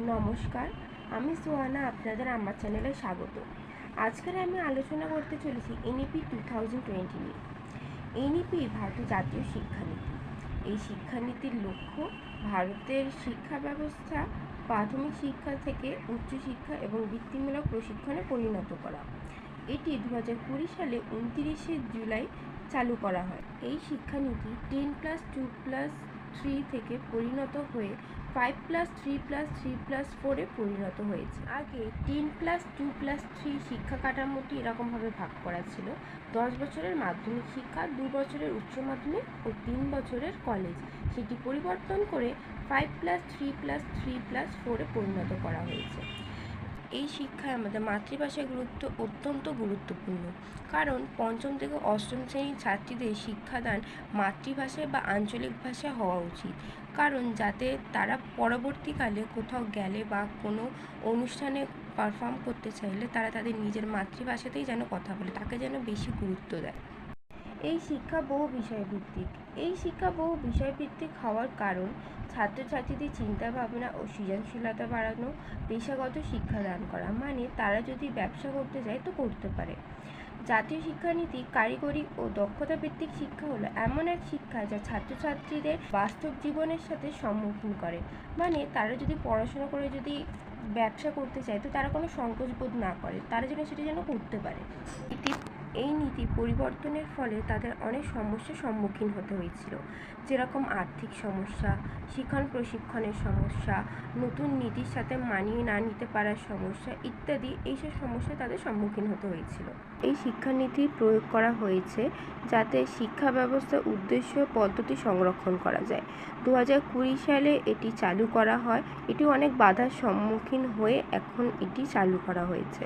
নমস্কার, আমি সোহানা আপনাদের আমার চ্যানেলে স্বাগত। আজকের আমি আলোচনা করতে চলেছি এনইপি টু থাউজেন্ড টোয়েন্টি নিয়ে। এনইপি ভারতীয় জাতীয় শিক্ষানীতি। এই শিক্ষানীতির লক্ষ্য ভারতের শিক্ষা ব্যবস্থা, প্রাথমিক শিক্ষা থেকে উচ্চশিক্ষা এবং বৃত্তিমূলক প্রশিক্ষণে পরিণত করা। এটি দু হাজার কুড়ি সালে উনতিরিশে জুলাই চালু করা হয়। এই শিক্ষানীতি ten plus two plus three থেকে পরিণত হয়ে five plus three plus three plus ফোরে পরিণত হয়েছে। আগে ten plus two plus three শিক্ষা কাঠামোটি এরকমভাবে ভাগ করা ছিল। দশ বছরের মাধ্যমিক শিক্ষা, দু বছরের উচ্চ মাধ্যমিক ও তিন বছরের কলেজ সেটি পরিবর্তন করে five plus three plus three plus ফোরে পরিণত করা হয়েছে। এই শিক্ষায় আমাদের মাতৃভাষার গুরুত্ব অত্যন্ত গুরুত্বপূর্ণ। কারণ পঞ্চম থেকে অষ্টম শ্রেণির ছাত্রীদের শিক্ষাদান মাতৃভাষায় বা আঞ্চলিক ভাষায় হওয়া উচিত। কারণ যাতে তারা পরবর্তীকালে কোথাও গেলে বা কোনো অনুষ্ঠানে পারফর্ম করতে চাইলে তারা তাদের নিজের মাতৃভাষাতেই যেন কথা বলে, তাকে যেন বেশি গুরুত্ব দেয়। এই শিক্ষা বহু বিষয়ভিত্তিক। এই শিক্ষা বহু বিষয়ভিত্তিক হওয়ার কারণ ছাত্রছাত্রীদের চিন্তাভাবনা ও সৃজনশীলতা বাড়ানো, পেশাগত শিক্ষা দান করা। মানে তারা যদি ব্যবসা করতে যায় তো করতে পারে। জাতীয় শিক্ষানীতি, কারিগরি ও দক্ষতা ভিত্তিক শিক্ষা হলো এমন এক শিক্ষা যা ছাত্রছাত্রীদের বাস্তব জীবনের সাথে সম্মুখীন করে। মানে তারা যদি পড়াশোনা করে যদি ব্যবসা করতে চায় তো তারা কোনো সংকোচ বোধ না করে। তারা যেন সেটা যেন করতে পারে। এই নীতি পরিবর্তনের ফলে তাদের অনেক সমস্যার সম্মুখীন হতে হয়েছিল। যেরকম আর্থিক সমস্যা, শিক্ষণ প্রশিক্ষণের সমস্যা, নতুন নীতির সাথে মানিয়ে না নিতে পারার সমস্যা ইত্যাদি এইসব সমস্যা তাদের সম্মুখীন হতে হয়েছিল। এই শিক্ষানীতি প্রয়োগ করা হয়েছে যাতে শিক্ষা ব্যবস্থার উদ্দেশ্য পদ্ধতি সংরক্ষণ করা যায়। দু হাজার কুড়ি সালে এটি চালু করা হয়। এটি অনেক বাধার সম্মুখীন হয়ে এখন এটি চালু করা হয়েছে।